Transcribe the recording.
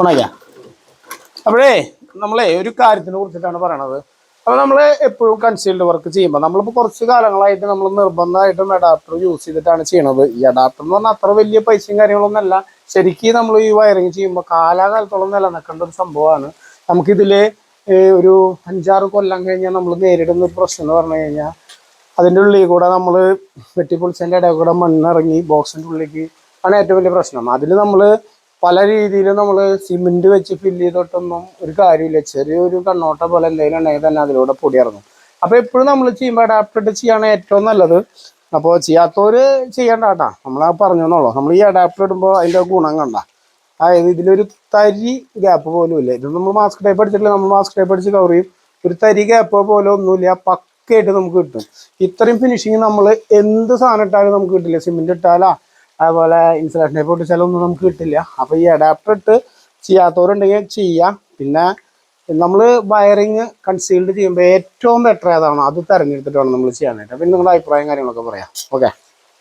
ഉണക്കാം അപ്പോഴേ നമ്മളെ ഒരു കാര്യത്തിനെ കുറിച്ചിട്ടാണ് പറയണത്. അപ്പോൾ നമ്മൾ എപ്പോഴും കൺസീൽഡ് വർക്ക് ചെയ്യുമ്പോൾ നമ്മളിപ്പോൾ കുറച്ച് കാലങ്ങളായിട്ട് നമ്മൾ നിർബന്ധമായിട്ടും അഡാപ്റ്റർ യൂസ് ചെയ്തിട്ടാണ് ചെയ്യണത്. ഈ അഡാപ്റ്റർ എന്ന് പറഞ്ഞാൽ അത്ര വലിയ പൈസയും കാര്യങ്ങളൊന്നും അല്ല. ശരിക്കും നമ്മൾ ഈ വയറിങ് ചെയ്യുമ്പോൾ കാലാകാലത്തോളം നിലനിൽക്കേണ്ട ഒരു സംഭവമാണ്. നമുക്കിതിൽ ഒരു അഞ്ചാറ് കൊല്ലം കഴിഞ്ഞാൽ നമ്മൾ നേരിടുന്ന ഒരു പ്രശ്നം എന്ന് പറഞ്ഞു കഴിഞ്ഞാൽ അതിന്റെ ഉള്ളിൽ കൂടെ നമ്മൾ വെട്ടിപ്പൊളിച്ചതിന്റെ ഇടയിൽ കൂടെ മണ്ണിറങ്ങി ബോക്സിന്റെ ഉള്ളിലേക്ക് ആണ് ഏറ്റവും വലിയ പ്രശ്നം. അതിൽ നമ്മൾ പല രീതിയിലും നമ്മൾ സിമെന്റ് വെച്ച് ഫില്ല് ചെയ്തിട്ടൊന്നും ഒരു കാര്യമില്ല. ചെറിയൊരു കണ്ണോട്ട പോലെ എന്തെങ്കിലും ഉണ്ടെങ്കിൽ തന്നെ അതിലൂടെ പൊടി ഇറങ്ങും. അപ്പോൾ എപ്പോഴും നമ്മൾ ചെയ്യുമ്പോൾ അഡാപ്റ്റഡ് ചെയ്യാണ് ഏറ്റവും നല്ലത്. അപ്പോൾ ചെയ്യാത്തവര് ചെയ്യണ്ട കേട്ടാ. നമ്മൾ ആ നമ്മൾ ഈ അഡാപ്റ്റർ ഇടുമ്പോൾ അതിന്റെ ഗുണം കണ്ട. അതായത് ഇതിലൊരു തരി ഗ്യാപ്പ് പോലും ഇല്ല. ഇത് നമ്മൾ മാസ്ക് ടൈപ്പ് അടിച്ചിട്ടില്ല. നമ്മൾ മാസ്ക് ടൈപ്പ് അടിച്ച് കവർ ചെയ്യും. ഒരു തരി ഗ്യാപ്പ് പോലെ ഒന്നുമില്ല. പക്കയായിട്ട് നമുക്ക് കിട്ടും. ഇത്രയും ഫിനിഷിങ് നമ്മൾ എന്ത് സാധനം ഇട്ടാലും നമുക്ക് കിട്ടില്ല. സിമെന്റ് ഇട്ടാലാ അതുപോലെ ഇൻസുലേഷനെ ഒട്ടിച്ചാലും നമുക്ക് കിട്ടില്ല. അപ്പോൾ ഈ അഡാപ്റ്റർ ഇട്ട് ചെയ്യാത്തവരുണ്ടെങ്കിൽ ചെയ്യാം. പിന്നെ നമ്മൾ വയറിങ് കൺസീൽഡ് ചെയ്യുമ്പോൾ ഏറ്റവും ബെറ്റർ ഏതാണോ? അത് തിരഞ്ഞെടുത്തിട്ട് വേണം നമ്മൾ ചെയ്യാനായിട്ട് പിന്നെ നിങ്ങളുടെ അഭിപ്രായം കാര്യങ്ങളൊക്കെ പറയാം. ഓക്കെ